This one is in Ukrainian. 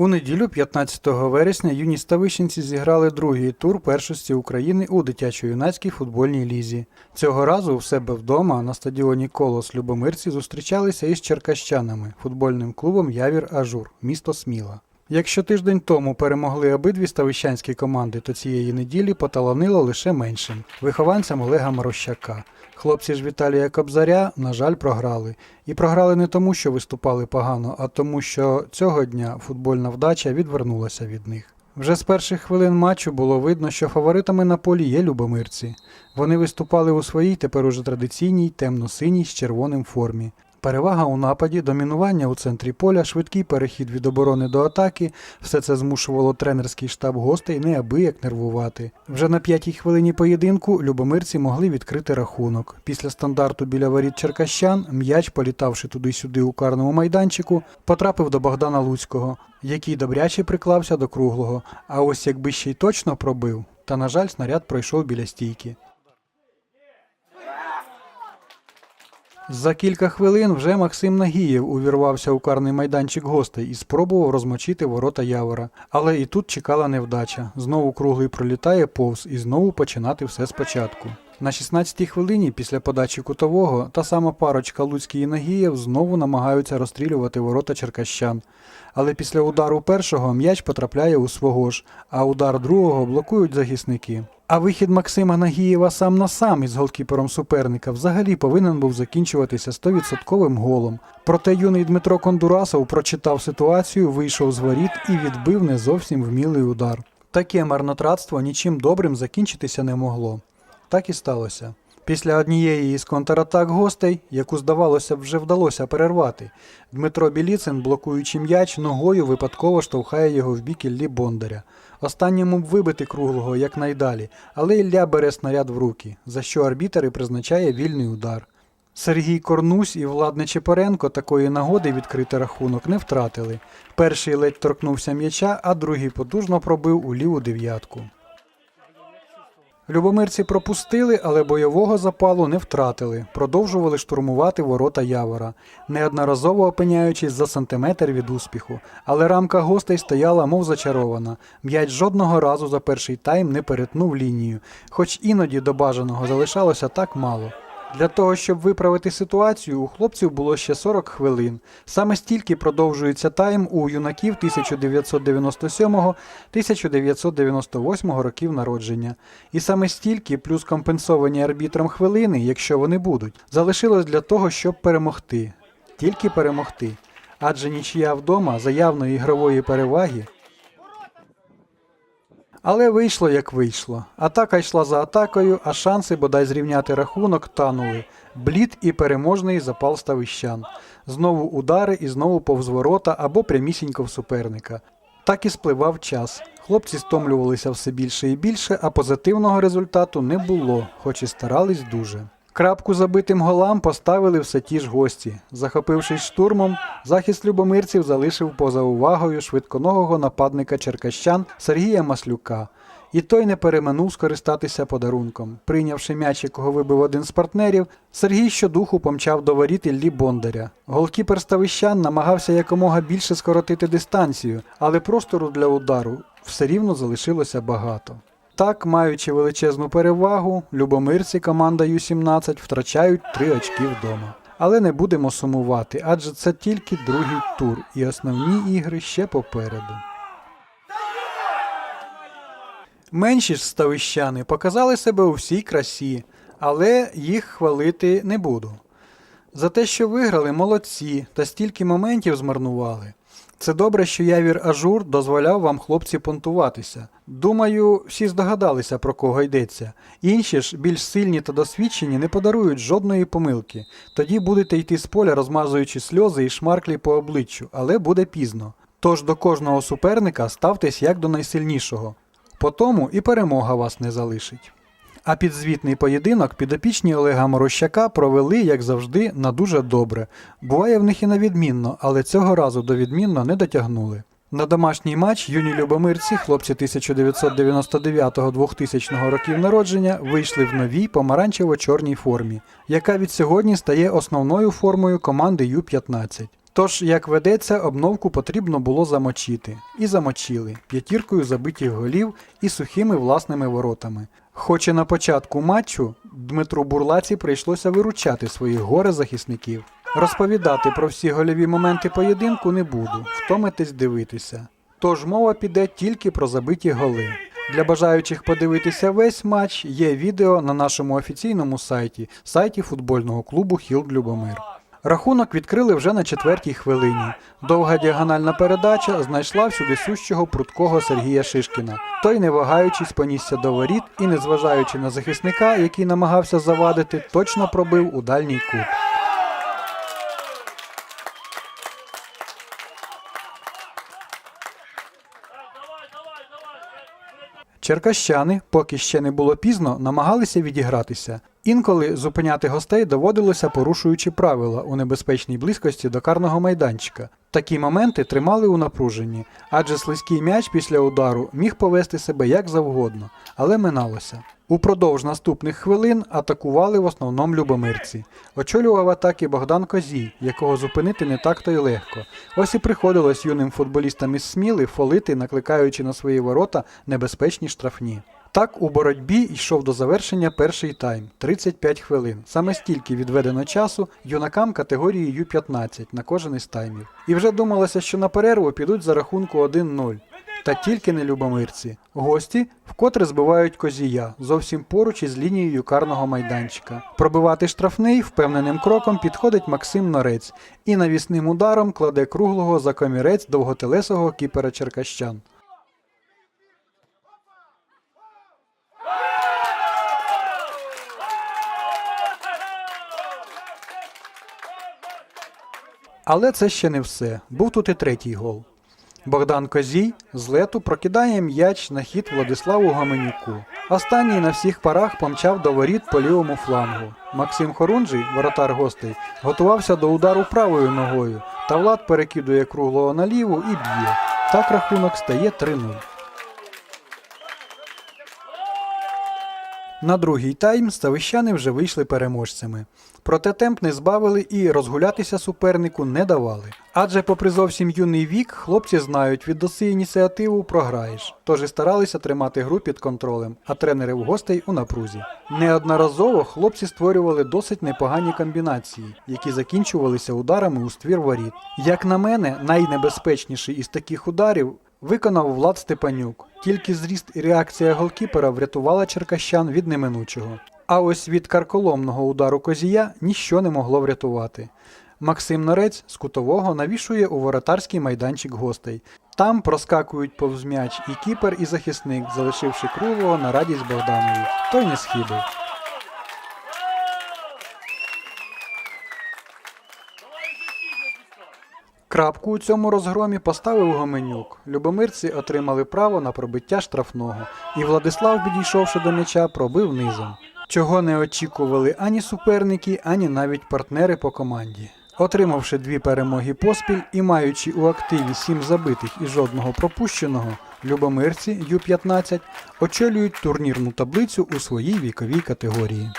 У неділю, 15 вересня, юні ставищенці зіграли другий тур першості України у дитячо-юнацькій футбольній лізі. Цього разу у себе вдома на стадіоні Колос Любомирці зустрічалися із черкащанами, футбольним клубом Явір Ажур, місто Сміла. Якщо тиждень тому перемогли обидві ставищанські команди, то цієї неділі поталанило лише меншим вихованцям Олега Морощака. Хлопці ж Віталія Кобзаря, на жаль, програли. І програли не тому, що виступали погано, а тому, що цього дня футбольна вдача відвернулася від них. Вже з перших хвилин матчу було видно, що фаворитами на полі є любомирці. Вони виступали у своїй тепер уже традиційній темно-синій з червоним формі. Перевага у нападі, домінування у центрі поля, швидкий перехід від оборони до атаки все це змушувало тренерський штаб гостей неабияк нервувати. Вже на п'ятій хвилині поєдинку любомирці могли відкрити рахунок. Після стандарту біля воріт черкащан м'яч, політавши туди-сюди у карному майданчику, потрапив до Богдана Луцького, який добряче приклався до круглого. А ось якби ще й точно пробив, та на жаль, снаряд пройшов біля стійки. За кілька хвилин вже Максим Нагієв увірвався у карний майданчик гостей і спробував розмочити ворота Явора. Але і тут чекала невдача. Знову круглий пролітає повз і знову починати все спочатку. На 16-й хвилині після подачі кутового та сама парочка Луцький і Нагієв знову намагаються розстрілювати ворота черкащан. Але після удару першого м'яч потрапляє у свого ж, а удар другого блокують захисники. А вихід Максима Нагієва сам на сам із голкіпером суперника взагалі повинен був закінчуватися 100% голом. Проте юний Дмитро Кондурасов прочитав ситуацію, вийшов з воріт і відбив не зовсім вмілий удар. Таке марнотратство нічим добрим закінчитися не могло. Так і сталося. Після однієї із контратак гостей, яку, здавалося, б, вже вдалося перервати, Дмитро Біліцин, блокуючи м'яч, ногою випадково штовхає його в бік Іллі Бондаря. Останньому б вибити круглого якнайдалі, але Ілля бере снаряд в руки, за що арбітер і призначає вільний удар. Сергій Корнусь і Влад Нечепоренко такої нагоди відкрити рахунок не втратили. Перший ледь торкнувся м'яча, а другий потужно пробив у ліву дев'ятку. Любомирці пропустили, але бойового запалу не втратили, продовжували штурмувати ворота Явора, неодноразово опиняючись за сантиметр від успіху. Але рамка гостей стояла, мов зачарована. М'яч жодного разу за перший тайм не перетнув лінію, хоч іноді до бажаного залишалося так мало. Для того, щоб виправити ситуацію, у хлопців було ще 40 хвилин. Саме стільки продовжується тайм у юнаків 1997-1998 років народження. І саме стільки, плюс компенсовані арбітром хвилини, якщо вони будуть, залишилось для того, щоб перемогти. Тільки перемогти. Адже нічия вдома заявної ігрової переваги але вийшло як вийшло. Атака йшла за атакою, а шанси бодай зрівняти рахунок танули. Блід і переможний запал ставищан. Знову удари і знову повз ворота або прямісінько в суперника. Так і спливав час. Хлопці стомлювалися все більше і більше, а позитивного результату не було, хоч і старались дуже. Крапку забитим голам поставили все ті ж гості. Захопившись штурмом, захист любомирців залишив поза увагою швидконогого нападника черкащан Сергія Маслюка. І той не переминув скористатися подарунком. Прийнявши м'яч, якого вибив один з партнерів, Сергій щодуху помчав до воріт Іллі Бондаря. Голкіпер ставищан намагався якомога більше скоротити дистанцію, але простору для удару все рівно залишилося багато. Так, маючи величезну перевагу, любомирці команда Ю-17 втрачають три очки вдома. Але не будемо сумувати, адже це тільки другий тур, і основні ігри ще попереду. Менші ж ставищани показали себе у всій красі, але їх хвалити не буду. За те, що виграли, молодці та стільки моментів змарнували. Це добре, що явір Ажур дозволяв вам хлопці понтуватися. Думаю, всі здогадалися, про кого йдеться. Інші ж, більш сильні та досвідчені, не подарують жодної помилки. Тоді будете йти з поля, розмазуючи сльози і шмарклі по обличчю, але буде пізно. Тож до кожного суперника ставтесь як до найсильнішого. По тому і перемога вас не залишить. А підзвітний поєдинок підопічні Олега Морощака провели, як завжди, на дуже добре. Буває в них і на відмінно, але цього разу до відмінно не дотягнули. На домашній матч юні любомирці, хлопці 1999-2000 років народження, вийшли в новій помаранчево-чорній формі, яка від сьогодні стає основною формою команди Ю-15. Тож, як ведеться, обновку потрібно було замочити. І замочили п'ятіркою забитих голів і сухими власними воротами. Хоч і на початку матчу Дмитру Бурлаці прийшлося виручати своїх горе захисників. Розповідати про всі гольові моменти поєдинку не буду, втомитесь дивитися. Тож мова піде тільки про забиті голи. Для бажаючих подивитися весь матч є відео на нашому офіційному сайті, сайті футбольного клубу Хілд Любомир. Рахунок відкрили вже на четвертій хвилині. Довга діагональна передача знайшла всюди сущого пруткого Сергія Шишкіна. Той, не вагаючись, понісся до воріт і, незважаючи на захисника, який намагався завадити, точно пробив у дальній кут. Черкащани, поки ще не було пізно, намагалися відігратися. Інколи зупиняти гостей доводилося порушуючи правила у небезпечній близькості до карного майданчика. Такі моменти тримали у напруженні, адже слизький м'яч після удару міг повести себе як завгодно, але миналося. Упродовж наступних хвилин атакували в основному любомирці. Очолював атаки Богдан Козій, якого зупинити не так то й легко. Ось і приходилось юним футболістам із Сміли фолити, накликаючи на свої ворота небезпечні штрафні. Так у боротьбі йшов до завершення перший тайм 35 хвилин. Саме стільки відведено часу юнакам категорії Ю-15 на кожен із таймів. І вже думалося, що на перерву підуть за рахунку 1-0. Та тільки не любомирці. Гості вкотре збивають козія зовсім поруч із лінією карного майданчика. Пробивати штрафний впевненим кроком підходить Максим Норець і навісним ударом кладе круглого за комірець довготелесого кіпера Черкащан. Але це ще не все. Був тут і третій гол. Богдан Козій з лету прокидає м'яч на хід Владиславу Гаменюку. Останній на всіх парах помчав до воріт по лівому флангу. Максим Хорунжий, воротар гостей, готувався до удару правою ногою, та Влад перекидує круглого наліву і б'є. Так рахунок стає 3-0. На другий тайм ставищани вже вийшли переможцями. Проте темп не збавили і розгулятися супернику не давали. Адже, попри зовсім юний вік, хлопці знають, віддаси ініціативу програєш. Тож і старалися тримати гру під контролем, а тренери в гостей у напрузі. Неодноразово хлопці створювали досить непогані комбінації, які закінчувалися ударами у ствір воріт. Як на мене, найнебезпечніший із таких ударів виконав Влад Степанюк. Тільки зріст і реакція голкіпера врятувала черкащан від неминучого. А ось від карколомного удару козія ніщо не могло врятувати. Максим Норець з кутового навішує у воротарський майданчик гостей. Там проскакують повз м'яч і кіпер, і захисник, залишивши круглого на радість Богданові. Той не схибив. Крапку у цьому розгромі поставив Гоменюк. Любомирці отримали право на пробиття штрафного, і Владислав, підійшовши до м'яча, пробив низом. Чого не очікували ані суперники, ані навіть партнери по команді. Отримавши дві перемоги поспіль і маючи у активі сім забитих і жодного пропущеного, любомирці Ю-15 очолюють турнірну таблицю у своїй віковій категорії.